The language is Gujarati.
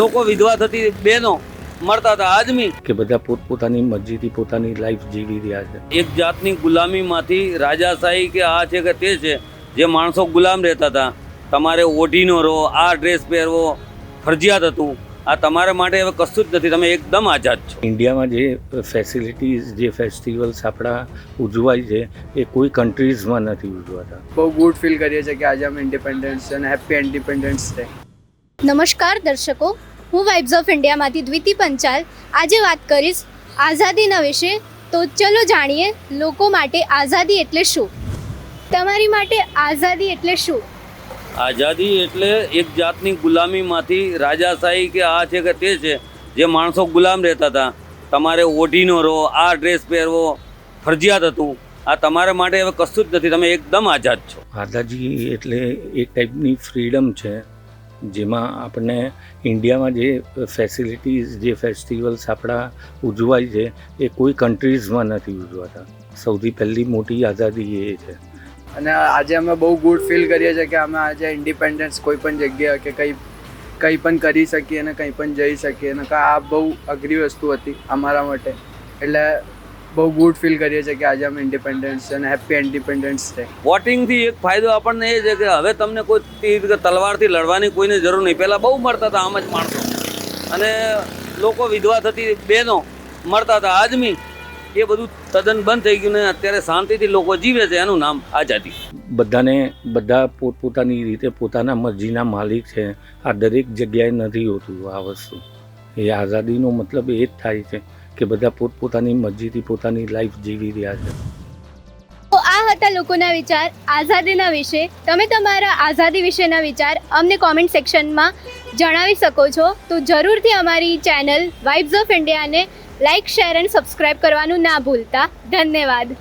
લોકો વિધવા થતી બહેનો મળતા હતા. આદમી કે બધા પોતપોતાની મરજીથી પોતાની લાઈફ જીવી રહ્યા છે. એક જાતની ગુલામીમાંથી રાજાશાહી કે આ છે કે તે છે જે માણસો ગુલામ રહેતા હતા. તમારે ઓઢીનો રહો આ ડ્રેસ પહેરવો ફરજિયાત હતું. આ તમારા માટે હવે કશું જ નથી તમે એકદમ આઝાદ છો. ઇન્ડિયામાં જે ફેસિલિટીઝ જે ફેસ્ટિવલ્સ આપણા ઉજવાય છે એ કોઈ કન્ટ્રીઝમાં નથી ઉજવાતા. બહુ ગુડ ફીલ કરીએ છીએ કે આજે અમે ઇન્ડિપેન્ડન્સ છે અને હેપી ઇન્ડિપેન્ડન્સ ડે નમસ્કાર દર્શકો હું વાઇબ્સ ઓફ ઇન્ડિયામાંથી દ્વિતિ પંચાલ. આજે વાત કરીશ આઝાદીના વિશે. તો ચલો જાણીએ લોકો માટે આઝાદી એટલે શું? તમારી માટે આઝાદી એટલે શું? આઝાદી એટલે એક જાતની ગુલામીમાંથી રાજાશાહી કે આ છે કે તે છે જે માણસો ગુલામ રહેતા હતા. તમારે ઓઢીનો રહો આ ડ્રેસ પહેરવો ફરજિયાત હતું. આ તમારા માટે હવે કશું જ નથી તમે એકદમ આઝાદ છો. આઝાદી એટલે એક ટાઈપની ફ્રીડમ છે. જેમાં આપણને ઇન્ડિયામાં જે ફેસિલિટીઝ જે ફેસ્ટિવલ્સ આપણા ઉજવાય છે, એ કોઈ કન્ટ્રીઝમાં નથી ઉજવાતા. સૌથી પહેલી મોટી આઝાદી એ છે. અને આજે અમે બહુ ગુડ ફીલ કરીએ છીએ કે અમે આજે ઇન્ડિપેન્ડન્સ કોઈ પણ જગ્યાએ કે કંઈ કંઈ પણ કરી શકીએ અને કંઈ પણ જઈ શકીએ અને આ બહુ અઘરી વસ્તુ હતી અમારા માટે. એટલે બહુ ગુડ ફીલ કરીએ છીએ કે આજે અમે ઇન્ડિપેન્ડન્સ છે અને હેપી ઇન્ડિપેન્ડન્સ ડે વોટિંગથી એક ફાયદો આપણને એ છે કે હવે તમને કોઈ તીર કે તલવારથી લડવાની કોઈને જરૂર નહીં. પહેલાં બહુ મળતા હતા આમ જ માણસો. અને લોકો વિધવા થતી બહેનો મળતા હતા. આદમી એ બધું તદ્દન બંધ થઈ ગયું ને અત્યારે શાંતિથી લોકો જીવે છે. એનું નામ આઝાદી. બધાને બધા પોતપોતાની રીતે પોતાના મરજીના માલિક છે. આ દરેક જગ્યાએ નથી હોતું આ વસ્તુ. એ આઝાદીનો મતલબ એ જ થાય છે. કે બધા પોતપોતાની મરજીથી પોતાની લાઈફ જીવી રહ્યા છે. તો આ હતા લોકોના વિચાર આઝાદીના વિશે. તમે તમારા આઝાદી વિશેના વિચાર અમને કોમેન્ટ સેક્શનમાં જણાવી શકો છો. તો જરૂરથી અમારી ચેનલ વાઇબ્સ ઓફ ઇન્ડિયાને લાઇક શેર એન્ડ સબસ્ક્રાઇબ કરવાનું ના ભૂલતા. ધન્યવાદ.